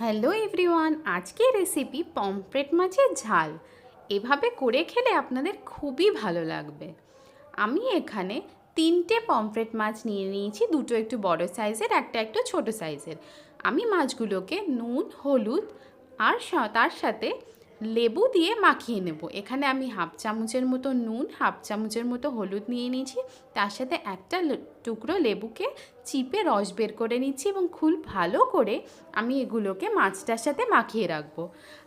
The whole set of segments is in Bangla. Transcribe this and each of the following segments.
হ্যালো এভরিওয়ান আজকে রেসিপি পমফ্রেট মাছের ঝাল। এভাবে করে খেলে আপনাদের খুবই ভালো লাগবে। আমি এখানে তিনটে পমফ্রেট মাছ নিয়ে নিয়েছি, দুটো একটু বড় সাইজের একটা একটু ছোট সাইজের আমি মাছগুলোকে নুন, হলুদ আর তার সাথে লেবু দিয়ে মাখিয়ে নেব। এখানে আমি হাফ চামচের মতো নুন, হাফ চামচের মতো হলুদ নিয়ে নিয়েছি। তার সাথে একটা টুকরো লেবুকে চিপে রস বের করে নিচ্ছি এবং খুব ভালো করে আমি এগুলোকে মাছটার সাথে মাখিয়ে রাখব।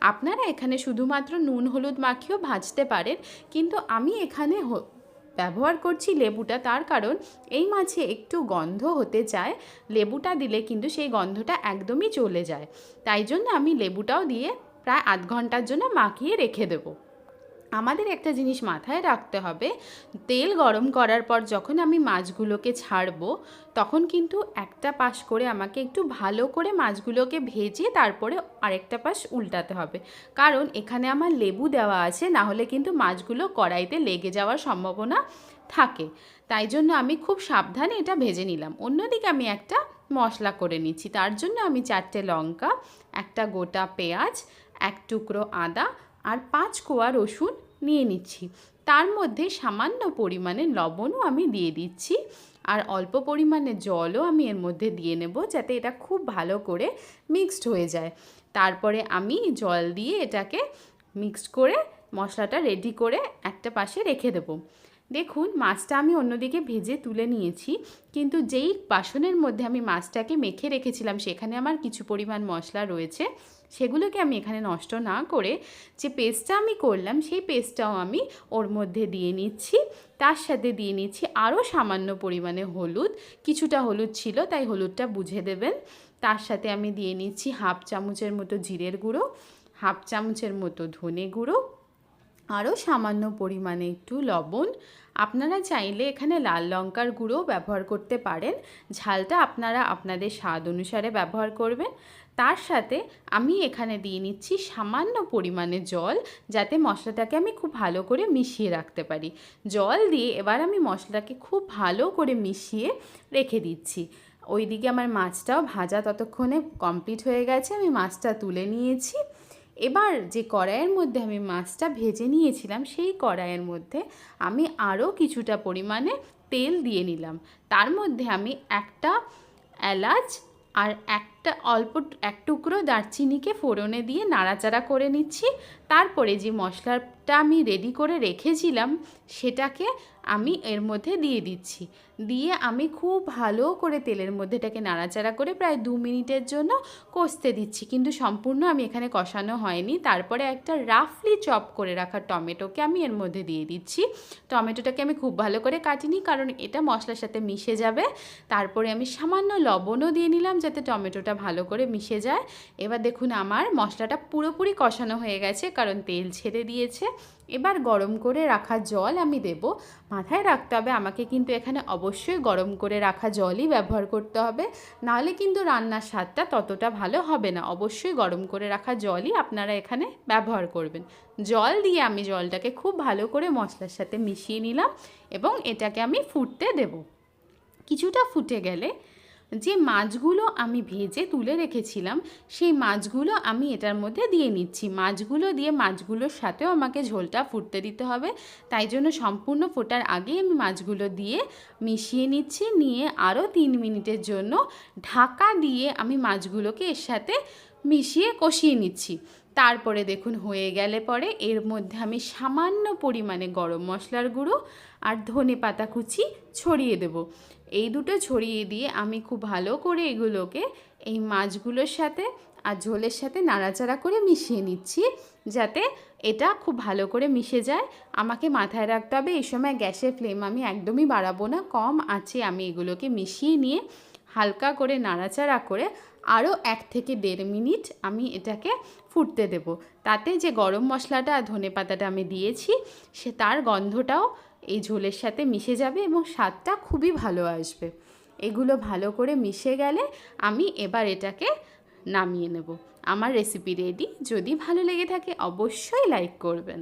আপনারা এখানে শুধুমাত্র নুন, হলুদ মাখিয়েও ভাজতে পারেন, কিন্তু আমি এখানে ব্যবহার করছি লেবুটা তার কারণ এই মাছে একটু গন্ধ হতে চায়। লেবুটা দিলে কিন্তু সেই গন্ধটা একদমই চলে যায়। তাই জন্য আমি লেবুটাও দিয়ে প্রায় আধ ঘণ্টার জন্য মাখিয়ে রেখে দেবো। আমাদের একটা জিনিস মাথায় রাখতে হবে, তেল গরম করার পর যখন আমি মাছগুলোকে ছাড়বো, তখন কিন্তু একটা পাশ করে আমাকে একটু ভালো করে মাছগুলোকে ভেজে তারপরে আরেকটা পাশ উল্টাতে হবে। কারণ এখানে আমার লেবু দেওয়া আছে, না হলে কিন্তু মাছগুলো কড়াইতে লেগে যাওয়ার সম্ভাবনা থাকে। তাই জন্য আমি খুব সাবধানে এটা ভেজে নিলাম। অন্যদিকে আমি একটা মশলা করে নিচ্ছি। তার জন্য আমি চারটে লঙ্কা, একটা গোটা পেঁয়াজ এক টুকরো আদা আর পাঁচ কোয়া রসুন নিয়ে নিচ্ছি। তার মধ্যে সামান্য পরিমাণে লবণও আমি দিয়ে দিচ্ছি আর অল্প পরিমাণে জলও আমি এর মধ্যে দিয়ে নেব যাতে এটা খুব ভালো করে মিক্সড হয়ে যায়। তারপরে আমি জল দিয়ে এটাকে মিক্সড করে মশলাটা রেডি করে একটা পাশে রেখে দেবো। দেখুন, মাছটা আমি অন্যদিকে ভেজে তুলে নিয়েছি, কিন্তু যেই বাসনের মধ্যে আমি মাছটাকে মেখে রেখেছিলাম, সেখানে আমার কিছু পরিমাণ মশলা রয়েছে, সেগুলোকে আমি এখানে নষ্ট না করে যে পেস্টটা আমি করলাম, সেই পেস্টটাও আমি ওর মধ্যে দিয়ে নিচ্ছি, তার সাথে দিয়ে নিচ্ছি আরও সামান্য পরিমাণে হলুদ, কিছুটা হলুদ ছিল, তাই হলুদটা বুঝে দেবেন, তার সাথে আমি দিয়ে নিচ্ছি হাফ চামচের মতো জিরের গুঁড়ো, হাফ চামচের মতো ধনে গুঁড়ো আরও সামান্য পরিমাণে একটু লবণ। আপনারা চাইলে এখানে লাল লঙ্কার গুঁড়ো ব্যবহার করতে পারেন। ঝালটা আপনারা আপনাদের স্বাদ অনুসারে ব্যবহার করবেন। তার সাথে আমি এখানে দিয়ে নিচ্ছি সামান্য পরিমাণে জল, যাতে মশলাটাকে আমি খুব ভালো করে মিশিয়ে রাখতে পারি। জল দিয়ে এবার আমি মশলাটাকে খুব ভালো করে মিশিয়ে রেখে দিচ্ছি। ওইদিকে আমার মাছটাও ভাজা ততক্ষণে কমপ্লিট হয়ে গেছে। আমি মাছটা তুলে নিয়েছি। এবার যে কড়াইয়ের মধ্যে আমি মাছটা ভেজে নিয়েছিলাম, সেই কড়াইয়ের মধ্যে আমি আরও কিছুটা পরিমাণে তেল দিয়ে নিলাম। তার মধ্যে আমি একটা এলাচ আর একটা অল্প এক টুকরো দারচিনিকে ফোড়নে দিয়ে নাড়াচাড়া করে নিচ্ছি। তারপরে যে মশলাটা আমি রেডি করে রেখেছিলাম, সেটাকে আমি এর মধ্যে দিয়ে দিচ্ছি। দিয়ে আমি খুব ভালো করে তেলের মধ্যে এটাকে নাড়াচাড়া করে প্রায় দু মিনিটের জন্য কষতে দিচ্ছি। কিন্তু সম্পূর্ণ আমি এখানে কষানো হয়নি। তারপরে একটা রাফলি চপ করে রাখা টমেটোকে আমি এর মধ্যে দিয়ে দিচ্ছি। টমেটোটাকে আমি খুব ভালো করে কাটিনি, কারণ এটা মশলার সাথে মিশে যাবে। তারপরে আমি সামান্য লবণও দিয়ে নিলাম যাতে টমেটোটা ভালো করে মিশে যায়। এবার দেখুন আমার মশলাটা পুরোপুরি কষানো হয়ে গেছে, কারণ তেল ছেড়ে দিয়েছে। এবার গরম করে রাখা জল আমি দেব। মাথায় রাখতে হবে, আমাকে কিন্তু এখানে অবশ্যই গরম করে রাখা জলই ব্যবহার করতে হবে। নাহলে কিন্তু রান্নার স্বাদটা ততটা ভালো হবে না। অবশ্যই গরম করে রাখা জলই আপনারা এখানে ব্যবহার করবেন। জল দিয়ে আমি জলটাকে খুব ভালো করে মশলার সাথে মিশিয়ে নিলাম এবং এটাকে আমি ফুটতে দেব। কিছুটা ফুটে গেলে যে মাছগুলো আমি ভেজে তুলে রেখেছিলাম, সেই মাছগুলো আমি এটার মধ্যে দিয়ে নিচ্ছি। মাছগুলো দিয়ে মাছগুলোর সাথেও আমাকে ঝোলটা ফুটতে দিতে হবে। তাই জন্য সম্পূর্ণ ফোটার আগেই আমি মাছগুলো দিয়ে মিশিয়ে নিচ্ছি। নিয়ে আরও তিন মিনিটের জন্য ঢাকা দিয়ে আমি মাছগুলোকে এর সাথে মিশিয়ে কষিয়ে নিচ্ছি। তারপরে দেখুন হয়ে গেলে পরে এর মধ্যে আমি সামান্য পরিমাণে গরম মশলার গুঁড়ো আর ধনে পাতা কুচি ছড়িয়ে দেব। এই দুটো ছড়িয়ে দিয়ে আমি খুব ভালো করে এগুলোকে এই মাছগুলোর সাথে আর ঝোলের সাথে নাড়াচাড়া করে মিশিয়ে নিচ্ছি যাতে এটা খুব ভালো করে মিশে যায়। আমাকে মাথায় রাখতে হবে এই সময় গ্যাসের ফ্লেম আমি একদমই বাড়াবো না। কম আছে আমি এগুলোকে মিশিয়ে নিয়ে হালকা করে নাড়াচাড়া করে আরও এক থেকে দেড় মিনিট আমি এটাকে ফুটতে দেব। তাতে যে গরম মশলাটা আর ধনে পাতাটা আমি দিয়েছি, সে তার গন্ধটাও এই ঝোলের সাথে মিশে যাবে এবং স্বাদটা খুবই ভালো আসবে। এগুলো ভালো করে মিশে গেলে আমি এবার এটাকে নামিয়ে নেব। আমার রেসিপি রেডি যদি ভালো লেগে থাকে অবশ্যই লাইক করবেন।